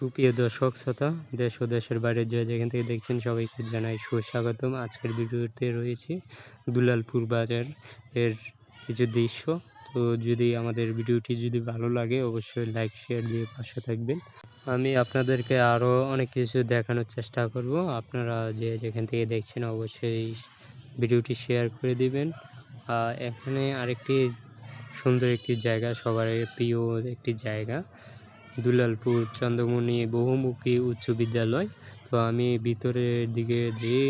সুপ্রিয় দর্শক, শ্রোতা, দেশ ও দেশের বাইরে যে যেখান থেকে দেখছেন সবাইকে জানাই সুস্বাগতম। আজকের ভিডিওতে রয়েছে দুলালপুর বাজার এর কিছু দৃশ্য। তো যদি আমাদের ভিডিওটি যদি ভালো লাগে, অবশ্যই লাইক শেয়ার দিয়ে পাশে থাকবেন। আমি আপনাদেরকে আরও অনেক কিছু দেখানোর চেষ্টা করব। আপনারা যে যেখান থেকে দেখছেন অবশ্যই ভিডিওটি শেয়ার করে দিবেন। এখানে আরেকটি সুন্দর একটি জায়গা সবার প্রিয় একটি জায়গা। দুলালপুর, চন্দ্রমণি বহুমুখী উচ্চ বিদ্যালয়। তো আমি ভিতরের দিকে যেয়ে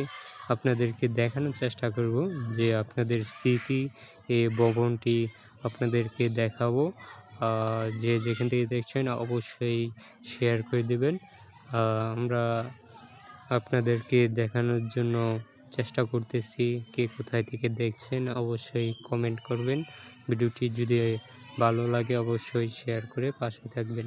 আপনাদেরকে দেখানোর চেষ্টা করব যে আপনাদের স্মৃতি এই ভবনটি আপনাদেরকে দেখাবো। যে যেখান থেকে দেখছেন অবশ্যই শেয়ার করে দেবেন। আমরা আপনাদেরকে দেখানোর জন্য চেষ্টা করতেছি কে কোথায় থেকে দেখছেন অবশ্যই কমেন্ট করবেন। ভিডিওটি যদি ভালো লাগে অবশ্যই শেয়ার করে পাশে থাকবেন।